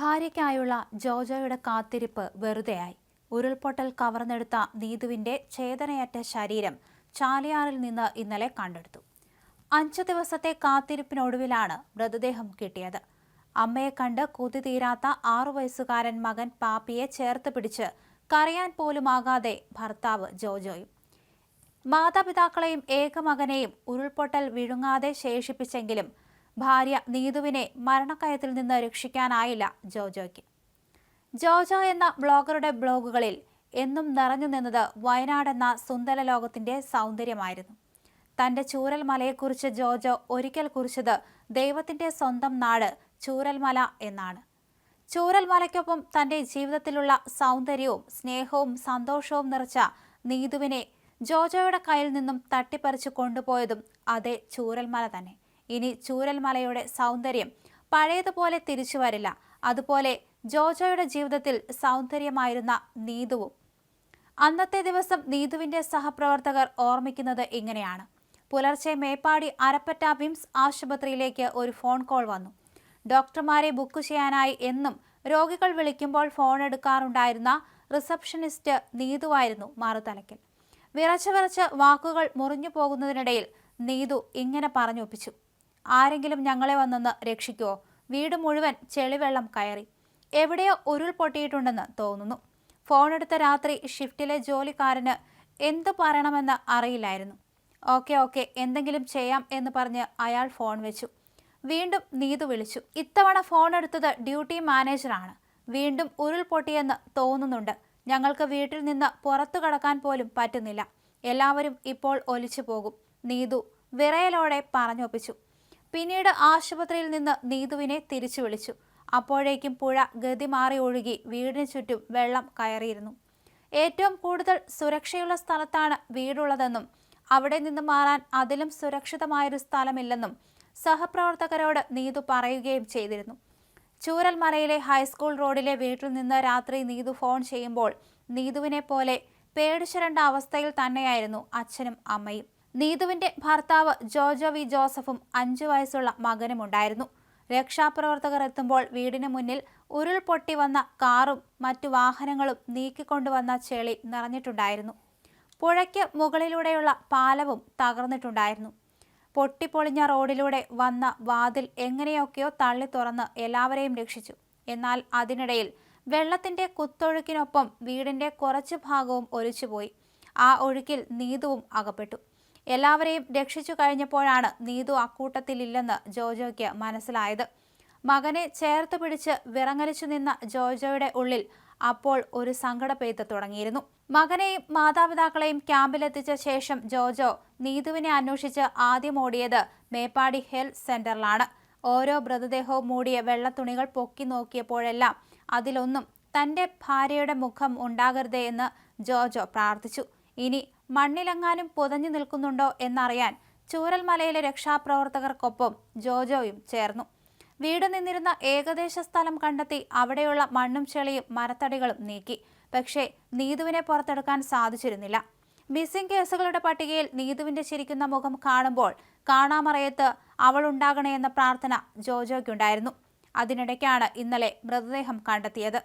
ഭാര്യയ്ക്കായുള്ള ജോജോയുടെ കാത്തിരിപ്പ് വെറുതെയായി. ഉരുൾപൊട്ടൽ കവർന്നെടുത്ത നീതുവിന്റെ ചേതനയറ്റ ശരീരം ചാലിയാറിൽ നിന്ന് ഇന്നലെ കണ്ടെടുത്തു. അഞ്ചു ദിവസത്തെ കാത്തിരിപ്പിനൊടുവിലാണ് മൃതദേഹം കിട്ടിയത്. അമ്മയെ കണ്ട് കൊതി തീരാത്ത ആറു വയസ്സുകാരൻ മകൻ പാപ്പിയെ ചേർത്ത് പിടിച്ച് പോലും പോലുമാകാതെ ഭർത്താവ് ജോജോയും. മാതാപിതാക്കളെയും ഏകമകനെയും ഉരുൾപൊട്ടൽ വിഴുങ്ങാതെ ശേഷിപ്പിച്ചെങ്കിലും ഭാര്യ നീതുവിനെ മരണക്കയത്തിൽ നിന്ന് രക്ഷിക്കാനായില്ല ജോജോയ്ക്ക്. ജോജോ എന്ന ബ്ലോഗറുടെ ബ്ലോഗുകളിൽ എന്നും നിറഞ്ഞു നിന്നത് വയനാട് എന്ന സുന്ദര ലോകത്തിന്റെ സൗന്ദര്യമായിരുന്നു. തന്റെ ചൂരൽമലയെക്കുറിച്ച് ജോജോ ഒരിക്കൽ കുറിച്ചത് ദൈവത്തിന്റെ സ്വന്തം നാട് ചൂരൽമല എന്നാണ്. ചൂരൽമലയ്ക്കൊപ്പം തന്റെ ജീവിതത്തിലുള്ള സൗന്ദര്യവും സ്നേഹവും സന്തോഷവും നിറച്ച നീതുവിനെ ജോജോയുടെ കയ്യിൽ നിന്നും തട്ടിപ്പറിച്ചു കൊണ്ടുപോയതും അതേ ചൂരൽമല തന്നെ. ഇനി ചൂരൽമലയുടെ സൗന്ദര്യം പഴയതുപോലെ തിരിച്ചു വരില്ല അതുപോലെ ജോജോയുടെ ജീവിതത്തിൽ സൗന്ദര്യമായിരുന്ന നീതുവും. അന്നത്തെ ദിവസം നീതുവിന്റെ സഹപ്രവർത്തകർ ഓർമ്മിക്കുന്നത് ഇങ്ങനെയാണ്. പുലർച്ചെ മേപ്പാടി അരപ്പറ്റ വിംസ് ആശുപത്രിയിലേക്ക് ഒരു ഫോൺ കോൾ വന്നു. ഡോക്ടർമാരെ ബുക്ക് ചെയ്യാനായി എന്നും രോഗികൾ വിളിക്കുമ്പോൾ ഫോൺ എടുക്കാറുണ്ടായിരുന്ന റിസപ്ഷനിസ്റ്റ് നീതുവായിരുന്നു മറുതലയ്ക്കൽ. വിറച്ച് വിറച്ച് വാക്കുകൾ മുറിഞ്ഞു പോകുന്നതിനിടയിൽ നീതു ഇങ്ങനെ പറഞ്ഞൊപ്പിച്ചു. ആരെങ്കിലും ഞങ്ങളെ വന്നൊന്ന് രക്ഷിക്കുവോ? വീട് മുഴുവൻ ചെളിവെള്ളം കയറി. എവിടെയോ ഉരുൾപൊട്ടിയിട്ടുണ്ടെന്ന് തോന്നുന്നു. ഫോണെടുത്ത രാത്രി ഷിഫ്റ്റിലെ ജോലിക്കാരന് എന്തു പറയണമെന്ന് അറിയില്ലായിരുന്നു. ഓക്കെ ഓക്കെ എന്തെങ്കിലും ചെയ്യാം എന്ന് പറഞ്ഞ് അയാൾ ഫോൺ വെച്ചു. വീണ്ടും നീതു വിളിച്ചു. ഇത്തവണ ഫോൺ എടുത്തത് ഡ്യൂട്ടി മാനേജറാണ്. വീണ്ടും ഉരുൾപൊട്ടിയെന്ന് തോന്നുന്നുണ്ട്. ഞങ്ങൾക്ക് വീട്ടിൽ നിന്ന് പുറത്തു കടക്കാൻ പോലും പറ്റുന്നില്ല. എല്ലാവരും ഇപ്പോൾ ഒലിച്ചു പോകും നീതു വിറയലോടെ പറഞ്ഞൊപ്പിച്ചു. പിന്നീട് ആശുപത്രിയിൽ നിന്ന് നീതുവിനെ തിരിച്ചു വിളിച്ചു. അപ്പോഴേക്കും പുഴ ഗതി മാറി ഒഴുകി വീടിന് ചുറ്റും വെള്ളം കയറിയിരുന്നു. ഏറ്റവും കൂടുതൽ സുരക്ഷയുള്ള സ്ഥലത്താണ് വീടുള്ളതെന്നും അവിടെ നിന്ന് മാറാൻ അതിലും സുരക്ഷിതമായൊരു സ്ഥലമില്ലെന്നും സഹപ്രവർത്തകരോട് നീതു പറയുകയും ചെയ്തിരുന്നു. ചൂരൽമലയിലെ ഹൈസ്കൂൾ റോഡിലെ വീട്ടിൽ നിന്ന് രാത്രി നീതു ഫോൺ ചെയ്യുമ്പോൾ നീതുവിനെ പോലെ പേടിച്ചിരണ്ട അവസ്ഥയിൽ തന്നെയായിരുന്നു അച്ഛനും അമ്മയും. നീതുവിന്റെ ഭർത്താവ് ജോജോ വി. ജോസഫും അഞ്ചു വയസ്സുള്ള മകനുമുണ്ടായിരുന്നു. രക്ഷാപ്രവർത്തകർ എത്തുമ്പോൾ വീടിന് മുന്നിൽ ഉരുൾപൊട്ടി വന്ന കാറും മറ്റു വാഹനങ്ങളും നീക്കിക്കൊണ്ടുവന്ന ചെളി നിറഞ്ഞിട്ടുണ്ടായിരുന്നു. പുഴയ്ക്ക് മുകളിലൂടെയുള്ള പാലവും തകർന്നിട്ടുണ്ടായിരുന്നു. പൊട്ടിപ്പൊളിഞ്ഞ റോഡിലൂടെ വന്ന വാതിൽ എങ്ങനെയൊക്കെയോ തള്ളി തുറന്ന് എല്ലാവരെയും രക്ഷിച്ചു. എന്നാൽ അതിനിടയിൽ വെള്ളത്തിന്റെ കുത്തൊഴുക്കിനൊപ്പം വീടിന്റെ കുറച്ചു ഭാഗവും ഒലിച്ചുപോയി. ആ ഒഴുക്കിൽ നീതുവും അകപ്പെട്ടു. എല്ലാവരെയും രക്ഷിച്ചു കഴിഞ്ഞപ്പോഴാണ് നീതു അക്കൂട്ടത്തിലില്ലെന്ന് ജോജോയ്ക്ക് മനസ്സിലായത്. മകനെ ചേർത്ത് പിടിച്ച് വിറങ്ങലിച്ചു നിന്ന ജോജോയുടെ ഉള്ളിൽ അപ്പോൾ ഒരു സങ്കട പെയ്ത്ത് തുടങ്ങിയിരുന്നു. മകനെയും മാതാപിതാക്കളെയും ക്യാമ്പിലെത്തിച്ച ശേഷം ജോജോ നീതുവിനെ അന്വേഷിച്ച് ആദ്യം ഓടിയത് മേപ്പാടി ഹെൽത്ത് സെന്ററിലാണ്. ഓരോ മൃതദേഹവും മൂടിയ വെള്ളത്തുണികൾ പൊക്കി നോക്കിയപ്പോഴെല്ലാം അതിലൊന്നും തന്റെ ഭാര്യയുടെ മുഖം ഉണ്ടാകരുതേ എന്ന് ജോജോ പ്രാർത്ഥിച്ചു. ഇനി മണ്ണിലെങ്ങാനും പുതഞ്ഞു നിൽക്കുന്നുണ്ടോ എന്നറിയാൻ ചൂരൽമലയിലെ രക്ഷാപ്രവർത്തകർക്കൊപ്പം ജോജോയും ചേർന്നു. വീട് നിന്നിരുന്ന ഏകദേശ സ്ഥലം കണ്ടെത്തി അവിടെയുള്ള മണ്ണും ചെളിയും മരത്തടികളും നീക്കി. പക്ഷേ നീതുവിനെ പുറത്തെടുക്കാൻ സാധിച്ചിരുന്നില്ല. മിസ്സിംഗ് കേസുകളുടെ പട്ടികയിൽ നീതുവിന്റെ ചിരിക്കുന്ന മുഖം കാണുമ്പോൾ കാണാമറയത്ത് അവൾ ഉണ്ടാകണേ എന്ന പ്രാർത്ഥന ജോജോയ്ക്കുണ്ടായിരുന്നു. അതിനിടയ്ക്കാണ് ഇന്നലെ മൃതദേഹം കണ്ടെത്തിയത്.